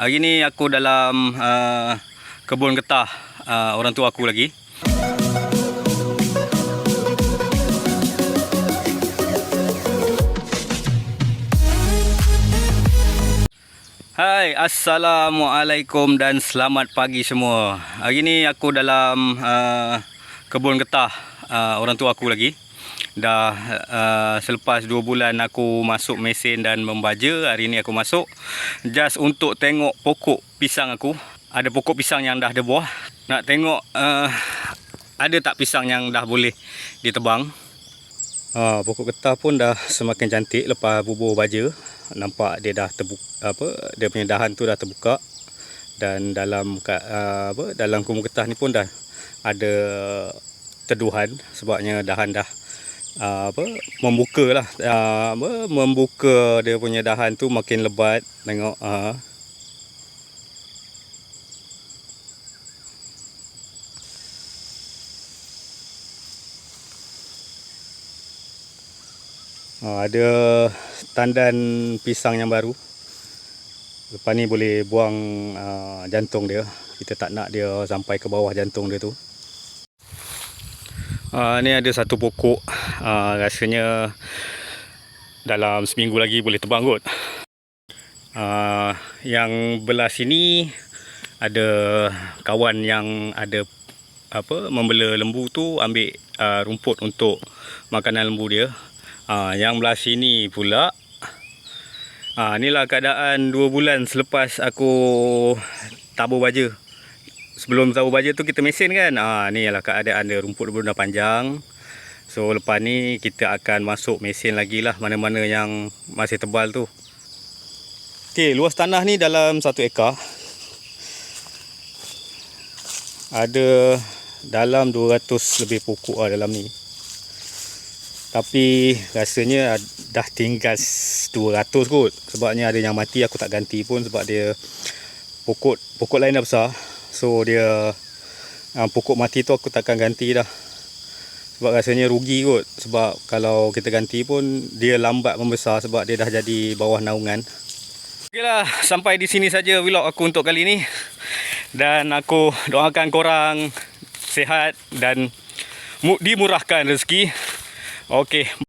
Hari ni aku dalam uh, kebun getah uh, orang tua aku lagi. Hai, Assalamualaikum dan selamat pagi semua. Hari ni aku dalam uh, kebun getah uh, orang tua aku lagi. Dah uh, selepas 2 bulan aku masuk mesin dan membaja, hari ni aku masuk just untuk tengok pokok pisang aku. Ada pokok pisang yang dah ada buah. Nak tengok uh, ada tak pisang yang dah boleh ditebang. Ha, pokok getah pun dah semakin cantik lepas bubuh baja. Nampak dia dah terbuka apa dia punya dahan tu dah terbuka dan dalam uh, apa dalam kumur getah ni pun dah ada teduhan sebabnya dahan dah uh, apa membuka lah uh, apa membuka dia punya dahan tu makin lebat tengok uh, Uh, ada tandan pisang yang baru. Lepas ni boleh buang uh, jantung dia. Kita tak nak dia sampai ke bawah jantung dia tu. Uh, ni ada satu pokok. Uh, rasanya dalam seminggu lagi boleh tebang kot. Uh, yang belah sini ada kawan yang ada apa membela lembu tu ambil uh, rumput untuk makanan lembu dia. Ha, yang belah sini pula ha, Inilah keadaan 2 bulan selepas aku tabur baja. Sebelum tabur baja tu kita mesin kan? Ha, Ni lah keadaan dia. Rumput dia dah panjang So lepas ni kita akan masuk mesin lagi lah Mana-mana yang masih tebal tu. Okay, luas tanah ni dalam 1 ekar. Ada dalam 200 lebih pokok lah dalam ni. Tapi rasanya dah tinggal 200 kot. Sebabnya ada yang mati aku tak ganti pun sebab dia pokok pokok lain dah besar. So dia uh, pokok mati tu aku takkan ganti dah sebab rasanya rugi kot sebab kalau kita ganti pun dia lambat membesar sebab dia dah jadi bawah naungan Okeylah, sampai di sini saja vlog aku untuk kali ni. Dan aku doakan korang sehat dan dimurahkan rezeki. Okey.